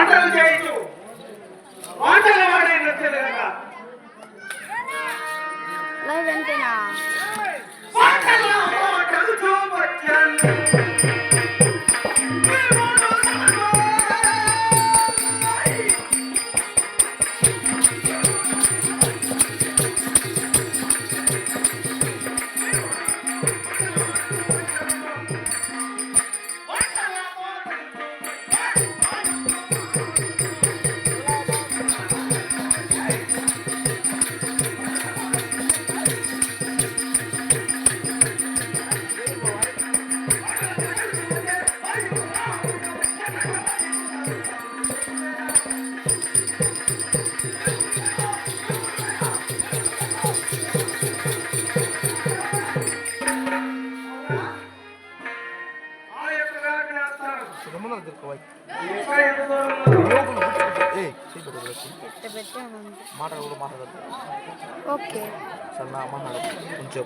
వంటలు చేయొచ్చు ఓకే. సన్న కొంచెం.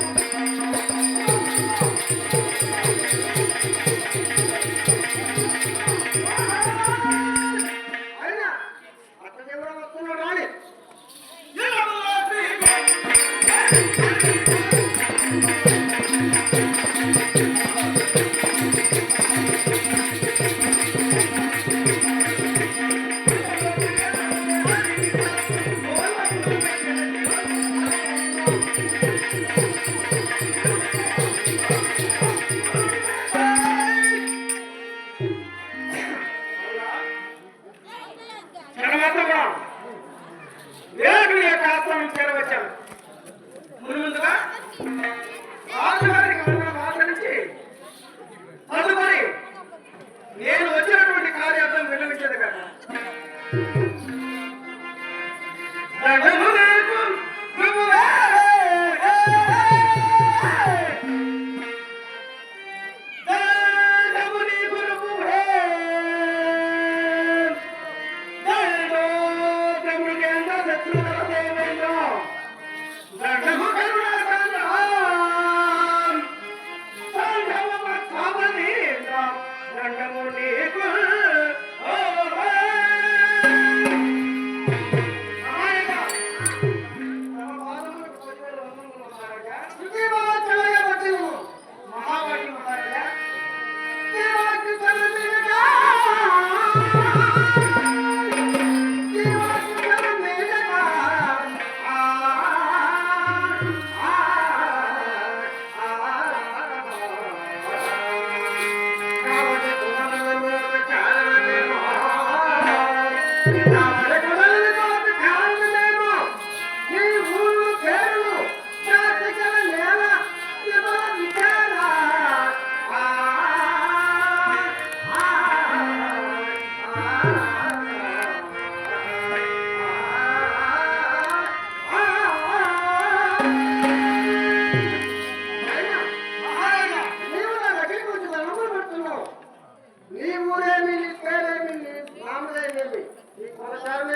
Thank you.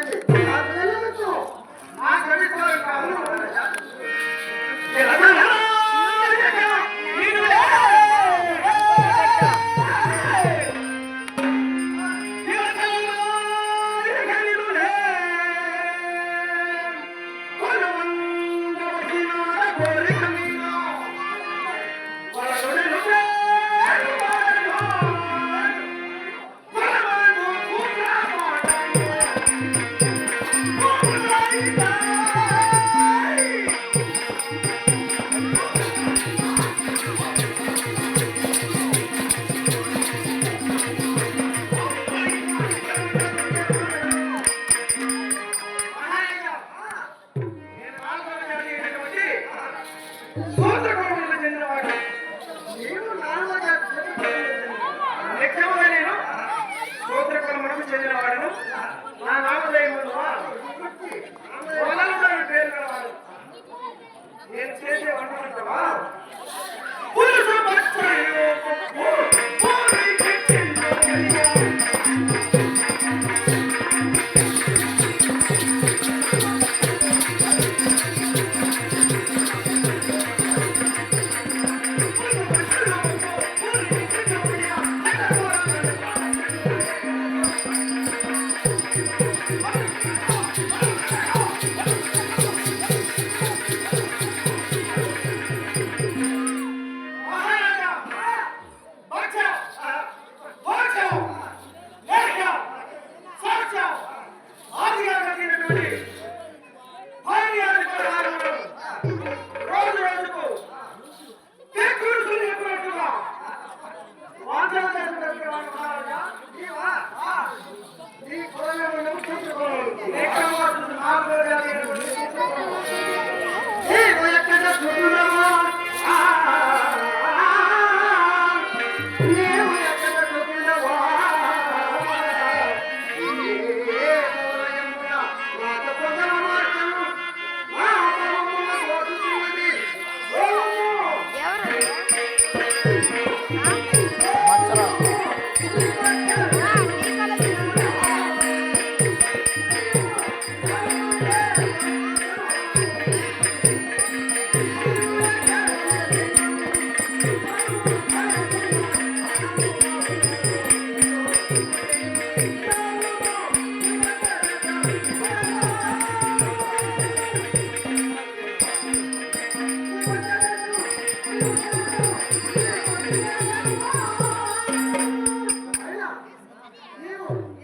down.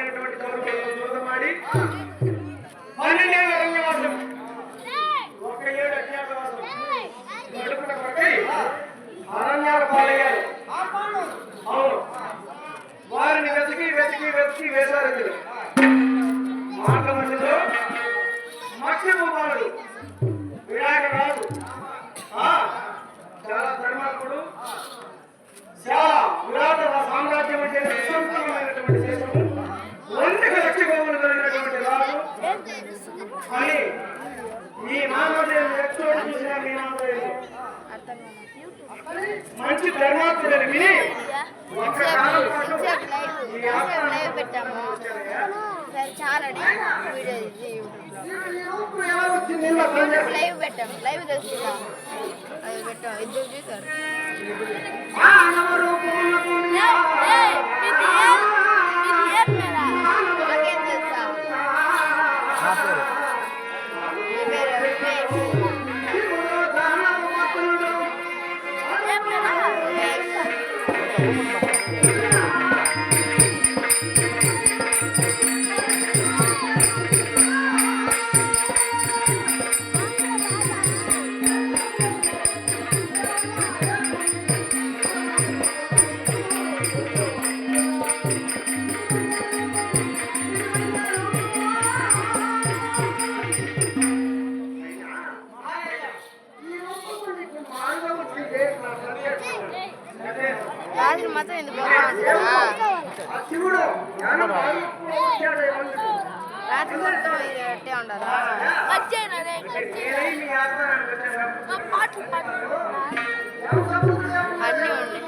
అయినటువంటి చోటు చోదమాడి మంచి ధర్మాత్ముడు ఎరిగి లైవ్ పెట్టాము లైవ్ పెట్టాము లైవ్ తెలుసుకుందాం అది పెట్టాం. ఇద్దరు చూసారు Música రాత్రిపూటతో ఎట్టే ఉండదు వచ్చేనరే పాటలు పాటలు అన్నీ ఉన్నాయి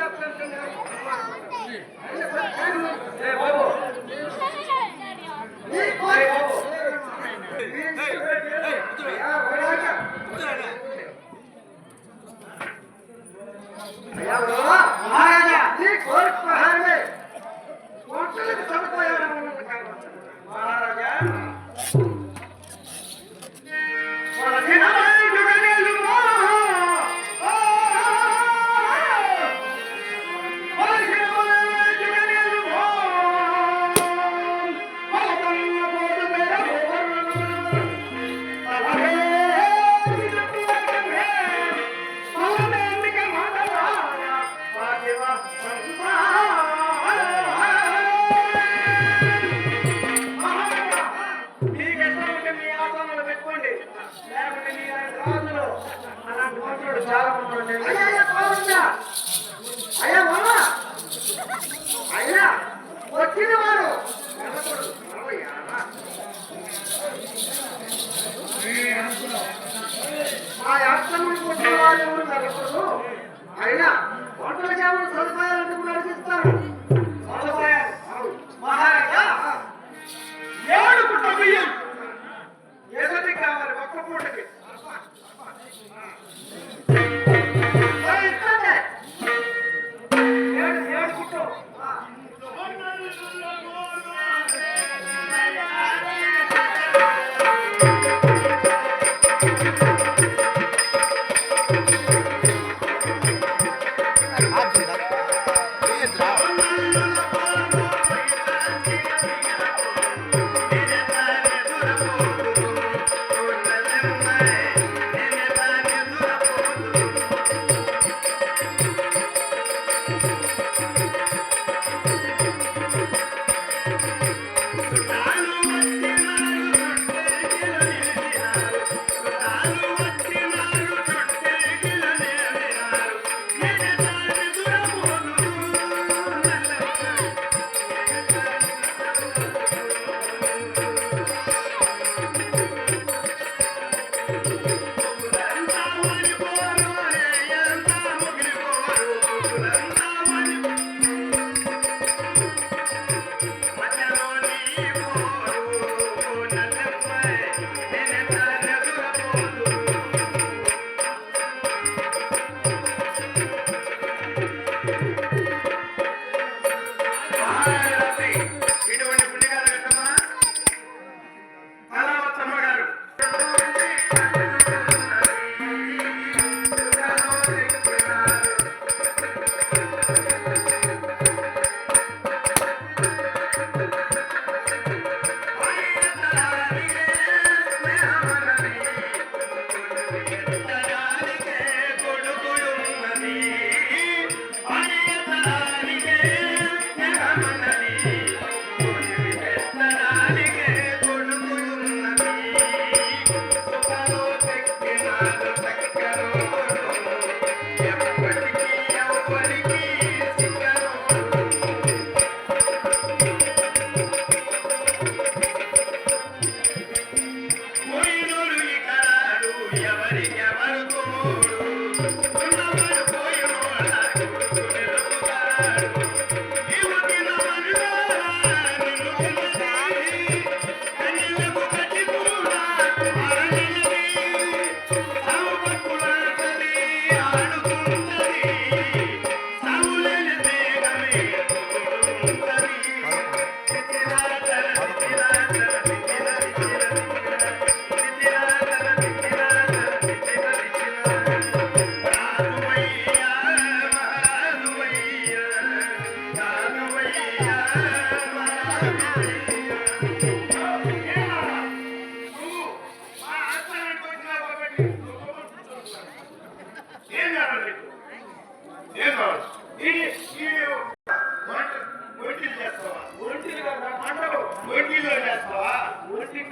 మహారాజా ఈ కోర్టు ప్రహారమే కోర్టులకు చనిపోయారు వచ్చిన వారు ఆ యాత్రములు కొట్టిన వారు ఎవరు నలకూడదు అయినా హోటల్ చేయాలని సదుపాయం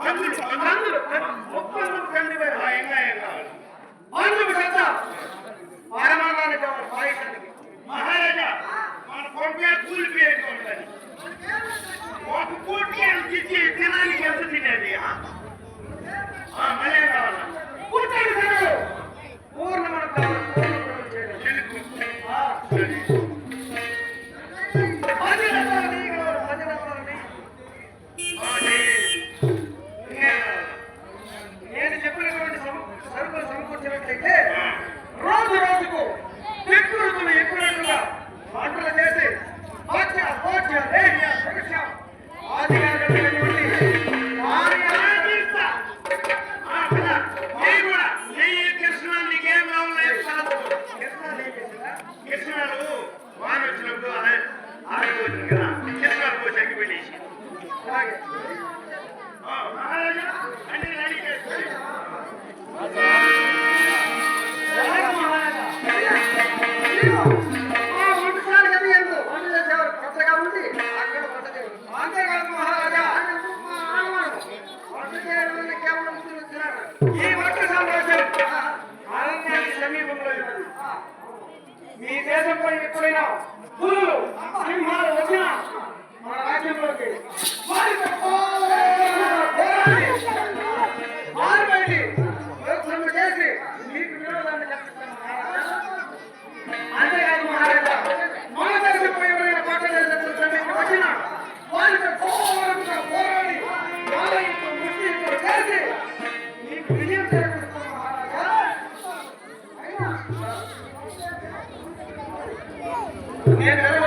ಖಂಡಿತ ಖಂಡಿತ ಒಪ್ಪಂದ ಖಂಡಿತ ಹೆಂಗ ಹೆಂಗ ಆಂಧ್ರ ಬಿಟ್ಟ Thank you. ready to put it on. Blue, I'm Yeah.